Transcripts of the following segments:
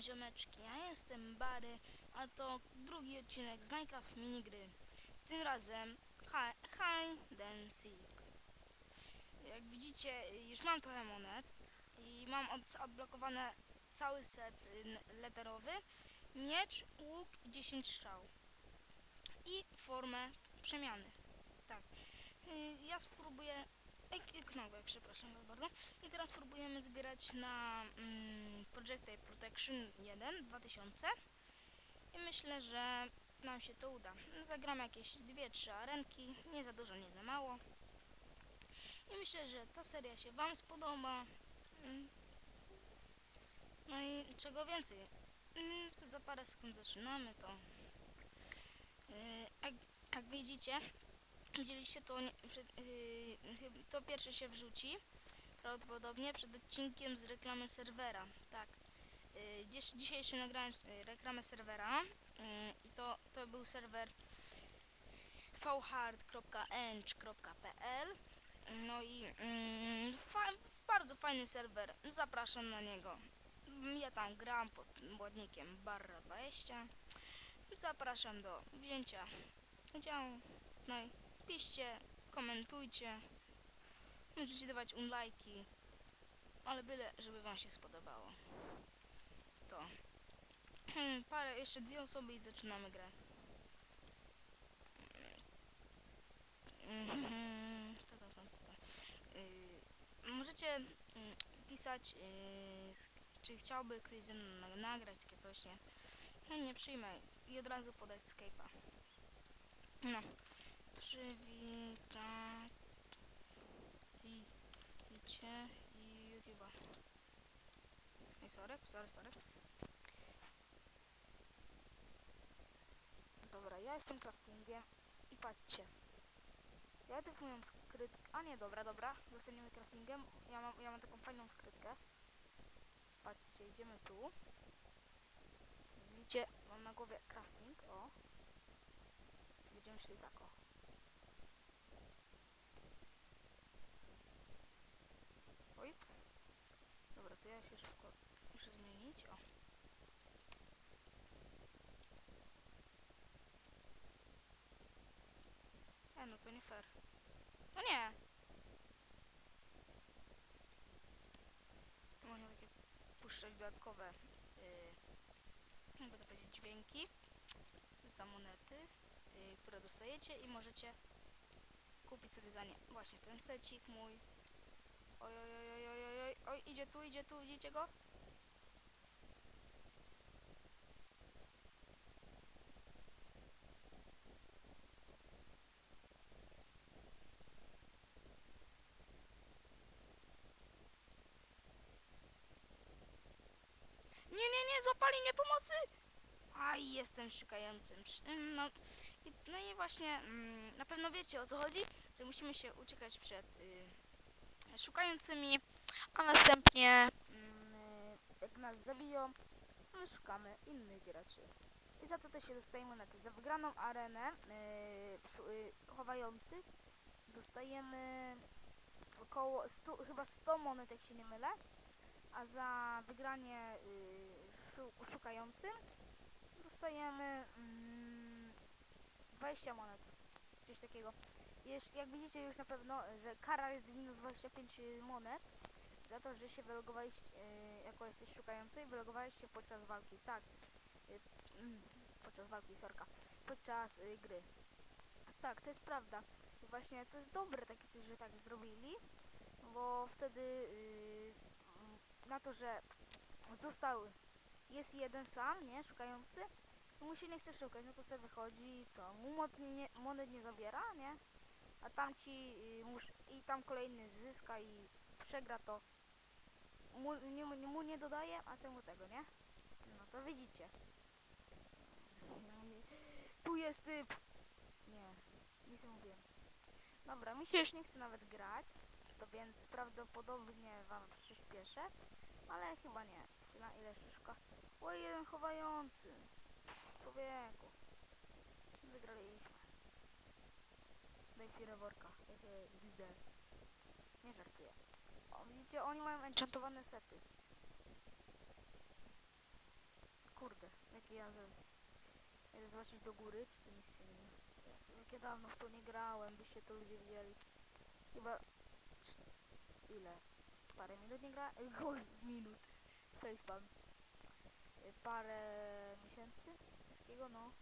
ziomeczki, ja jestem Bary, a to drugi odcinek z Minecraft Minigry. Tym razem hi- and Seek. Jak widzicie, już mam trochę monet i mam od, odblokowane cały set y, leterowy, miecz, łuk i 10 strzał. I formę przemiany. Tak. Y, Ja spróbuję... Ej, knogę, przepraszam bardzo. I teraz próbujemy zgrać na mm, Projectile Protection 1 2000 i myślę, że nam się to uda. Zagramy jakieś 2-3 arenki, nie za dużo, nie za mało. I myślę, że ta seria się Wam spodoba. Mm. No i czego więcej, mm, za parę sekund zaczynamy to. Yy, Jak, jak widzicie, widzieliście to, yy, to pierwszy się wrzuci prawdopodobnie przed odcinkiem z reklamy serwera. Tak. Yy, dzisiejszy nagrałem y, reklamę serwera yy, i to, to był serwer vhard.eng.pl No i yy, fa bardzo fajny serwer. Zapraszam na niego. Ja tam gram pod ładnikiem Barra20. Zapraszam do wzięcia udziału. No i piszcie, komentujcie. Możecie dawać unlajki. Ale byle, żeby wam się spodobało. To. Hmm, parę, jeszcze dwie osoby i zaczynamy grę. Możecie pisać, czy chciałby ktoś ze mną na- nagrać takie coś, nie? Ja nie przyjmę i od razu podać Skype'a. No. Przywitać i idzie i YouTube'a. Ej, sorry, sorry, sorry. Dobra, ja jestem craftingiem i patrzcie. Ja tu moją skrytkę. A nie, dobra, dobra. Zostaniemy craftingiem. Ja mam, ja mam taką fajną skrytkę. Patrzcie, idziemy tu. Widzicie, mam na głowie crafting, o. Będziemy szli tak, o. Oips. Dobra, to ja się szybko muszę zmienić, o. E, no to nie fair. No nie! Tu można takie puszczać dodatkowe, yy, będę powiedzieć, dźwięki za monety, yy, które dostajecie i możecie kupić sobie za nie właśnie ten secik mój. Oj, oj, oj, oj, oj, oj, oj, idzie tu, idzie tu, widzicie go? Nie, nie, nie, złapali mnie pomocy! Aj, jestem szukającym. Sz- mm, No no i właśnie, mm, na pewno wiecie o co chodzi, że musimy się uciekać przed y, szukającymi, a następnie mm, jak nas zabiją, my szukamy innych graczy. I za to też się dostajemy monety. Za wygraną arenę y, y, chowających dostajemy około 100, chyba 100 monet, jak się nie mylę. A za wygranie y, szu, szukającym dostajemy mm, 20 monet. Coś takiego. Jeż, jak widzicie już na pewno, że kara jest minus 25 monet za to, że się wylogowaliście, y, jako jesteś szukający wylogowaliście podczas walki. Tak. Y, mm, podczas walki, sorka. Podczas y, gry. Tak, to jest prawda. Właśnie to jest dobre takie coś, że tak zrobili, bo wtedy y, mm, na to, że został jest jeden sam, nie, szukający, mu się nie chce szukać, no to sobie wychodzi i co, mu monet nie, monet nie zabiera, nie, a tamci y, mus, i tam kolejny zyska i przegra to mu nie, mu nie dodaje, a temu tego, nie? No to widzicie. Tu jest typ. Nie, nic nie mówiłem. Dobra, mi się już nie chce nawet grać, to więc prawdopodobnie wam przyspieszę, ale chyba nie. Na ile szyszka? Oj, jeden chowający. Pff, człowieku. Wygraliśmy. Daj firę worka. Hehe, widzę. Nie żartuję. O, widzicie, oni mają enchantowane sety. czekaj, ja zaraz... Idę zobaczyć do góry, czy tu nic się nie... Jezu, jak ja dawno w to nie grałem, byście to ludzie widzieli. Chyba... Ile? Parę minut nie gra? Oj, minut. Facepalm. Y, Parę miesięcy? Wszystkiego, no.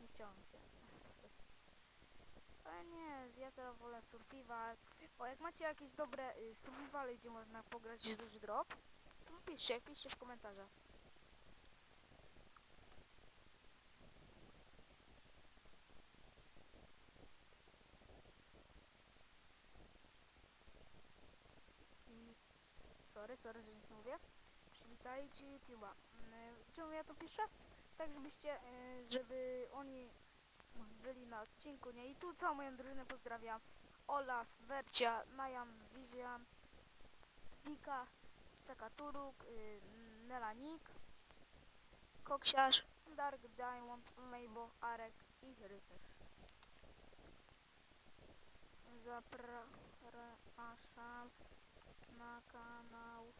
Nie chciało mi się. Ale nie, ja teraz wolę survival. O, jak macie jakieś dobre y, survivale, gdzie można pograć z duży drop, to piszcie, piszcie w komentarzach. Sorry, sorry, że nic mówię. Przywitajcie YouTube'a. Mm, Czemu ja to piszę? Tak, żebyście, y, żeby oni byli na odcinku, nie? I tu całą moją drużynę pozdrawiam. Olaf, Wercia, Najan, Vivian, Wika, Cakaturuk, y, Nelanik, Koksiarz, Dark Diamond, Mabel, Arek i Rycerz. Zapraszam na kanał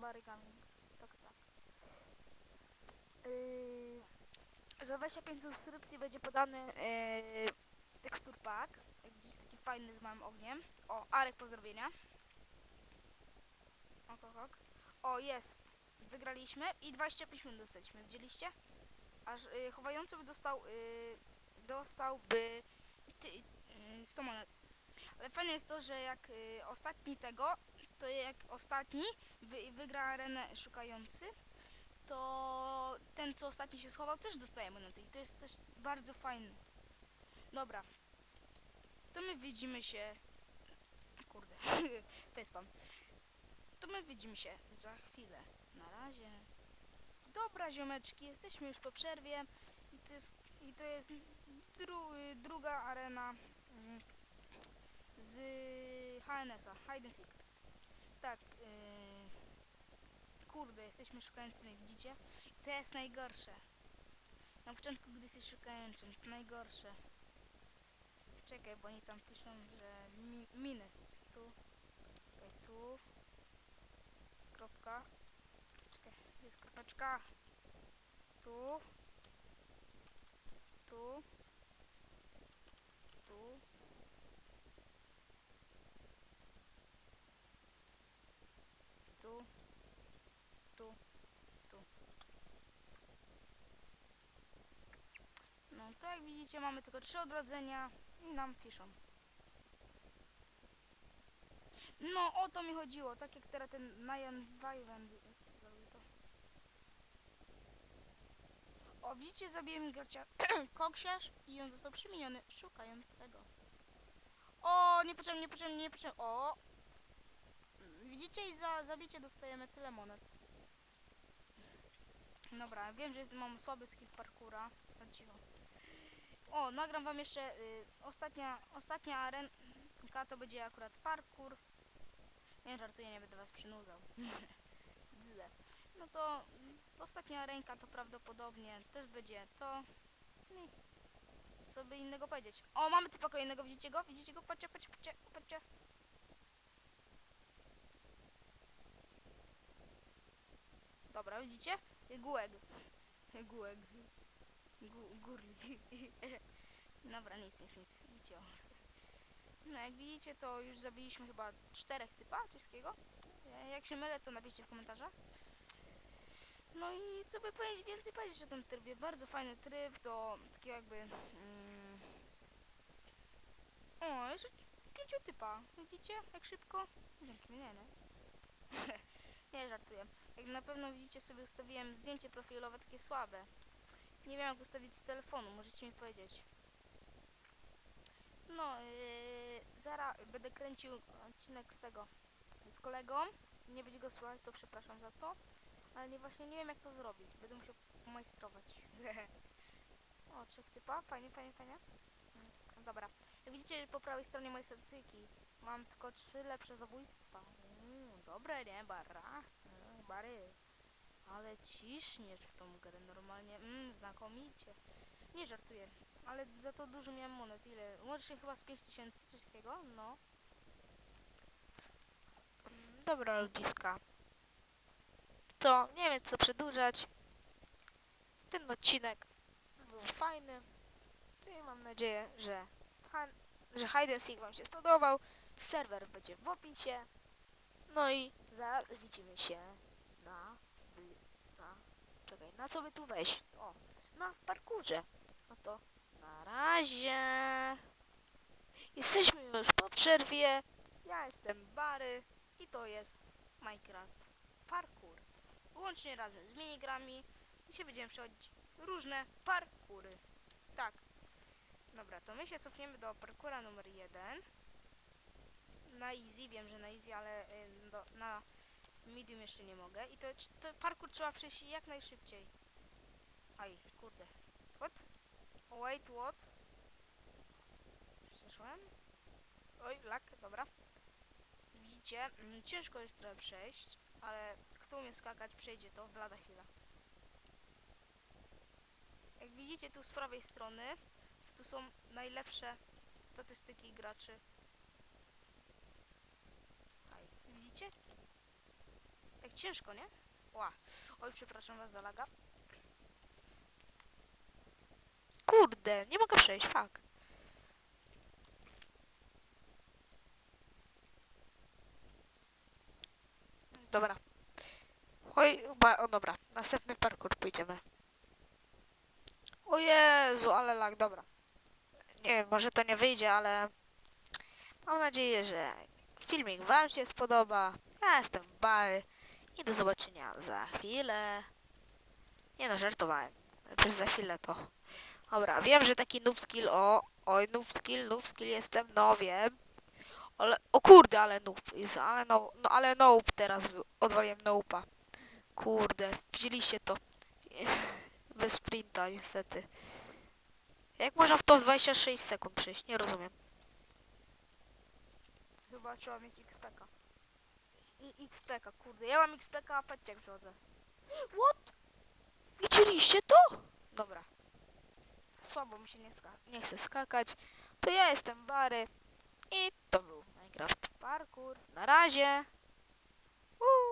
Barygami. Tak, tak. Yy, za 25 subskrypcji będzie podany yy, tekstur pack. Jak taki fajny z małym ogniem. O, Arek, pozdrowienia. Ok, ok. O, jest. Wygraliśmy i 25 minut dostaliśmy. Widzieliście? Aż yy, chowający by dostał, yy, dostałby ty, yy, 100 monet. Ale fajne jest to, że jak yy, ostatni tego, to jak ostatni wy, wygra arenę szukający, to ten, co ostatni się schował, też dostaje monety. I to jest też bardzo fajne. Dobra. To my widzimy się... Kurde, facepalm. To my widzimy się za chwilę. Na razie. Dobra, ziomeczki, jesteśmy już po przerwie. I to jest, i to jest dru, druga arena mm, z HNS-a, Hide and Seek. Tak, yy, kurde, jesteśmy szukającymi, widzicie? To jest najgorsze. Na początku, gdy jesteś szukającym, to najgorsze. Czekaj, bo oni tam piszą, że mi, miny. Tu, czekaj, tu. Kropka. Czekaj, jest kropeczka. Tu. Tu. Tu. Tu. Tu. Tu. No jak widzicie mamy tylko trzy odrodzenia i nam piszą. No o to mi chodziło, tak jak teraz ten Najan Wyvern zrobił to. O widzicie zabiłem gracza koksiarz i on został przemieniony szukającego. O niepotrzebnie, niepotrzebnie, niepotrzebnie. O! Widzicie i za zabicie dostajemy tyle monet. Dobra, wiem, że jest, mam słaby skill parkoura. No cicho. O, nagram wam jeszcze y, ostatnia, ostatnia arenka to będzie akurat parkour. Nie żartuję, nie będę was przynudzał. Bzle. No to y, ostatnia ręka to prawdopodobnie też będzie to. Nie. Co by innego powiedzieć? O, mamy typa kolejnego, widzicie go? Widzicie go? Patrzcie, patrzcie, patrzcie, patrzcie. Dobra, widzicie? Gułeg. Gułeg. Gu. Dobra, nic, nic, nic. Widzicie. No jak widzicie, to już zabiliśmy chyba czterech typa czeskiego. E, Jak się mylę, to napiszcie w komentarzach. No i co by powiedzieć, więcej powiedzieć o tym trybie. Bardzo fajny tryb do takiego jakby... Mm... O, jeszcze pięciu typa. Widzicie, jak szybko? Nie? nie, żartuję. Jak na pewno widzicie, sobie ustawiłem zdjęcie profilowe takie słabe. Nie wiem jak ustawić z telefonu, możecie mi powiedzieć. No, będę kręcił odcinek z tego, z kolegą. Nie będzie go słuchać, to przepraszam za to. Ale nie, właśnie nie wiem jak to zrobić. Będę musiał pomajstrować. o, trzech typa. Fajnie, fajnie, fajnie. Mm, Dobra. Jak widzicie po prawej stronie mojej statystyki mam tylko trzy lepsze zabójstwa. Mm, dobre, nie? Bara. Mm, bary. Ale ciśniesz w tą grę normalnie. Mm, znakomicie. Nie żartuję. Ale za to dużo miałem monet. Ile? Łącznie chyba z 5000 coś takiego. No. Dobra, ludziska. To nie wiem co przedłużać. Ten odcinek był fajny. I mam nadzieję, że, że Hide Seek Wam się spodobał. Serwer będzie w opisie. No i zaraz widzimy się na, na... Czekaj, na co by tu wejść? O, na parkurze. No to na razie. Jesteśmy już po przerwie. Ja jestem Bary. I to jest Minecraft Parkour. Łącznie razem z minigrami. Dzisiaj będziemy przechodzić różne parkury. Tak. Dobra, to my się cofniemy do parkura numer jeden. Na easy, wiem, że na easy, ale y, do, na medium jeszcze nie mogę. I to, to parkour trzeba przejść jak najszybciej. Aj, kurde. What? Wait, what? Przeszłem? Oj, lak, dobra. Widzicie, mm, ciężko jest trochę przejść, ale kto umie skakać, przejdzie to w lada chwila. Jak widzicie tu z prawej strony, tu są najlepsze statystyki graczy. Aj, widzicie? Jak ciężko, nie? Ła. Oj, przepraszam was za laga. Kurde, nie mogę przejść, fuck. Dobra. Oj, o dobra, następny parkour pójdziemy. O Jezu, ale lag, dobra. Nie wiem, może to nie wyjdzie, ale mam nadzieję, że filmik wam się spodoba. Ja jestem Bary i do zobaczenia za chwilę. Nie no, żartowałem. Przecież za chwilę to. Dobra, wiem, że taki noob skill, o, oj, noob skill, noob skill jestem, no wiem. Ale, o kurde, ale noob jest, ale no, no ale noob teraz, był. odwaliłem nooba. Kurde, widzieliście to. Bez sprinta, niestety. Jak można w to w 26 sekund przejść? Nie rozumiem. Chyba trzeba mieć XPK. I XPK, kurde. Ja mam XPK, a patrzcie jak przechodzę. What? Widzieliście to? Dobra, Słabo mi się nie nie chcę skakać. To ja jestem Bary i to był Minecraft Parkour. Na razie. Uuu.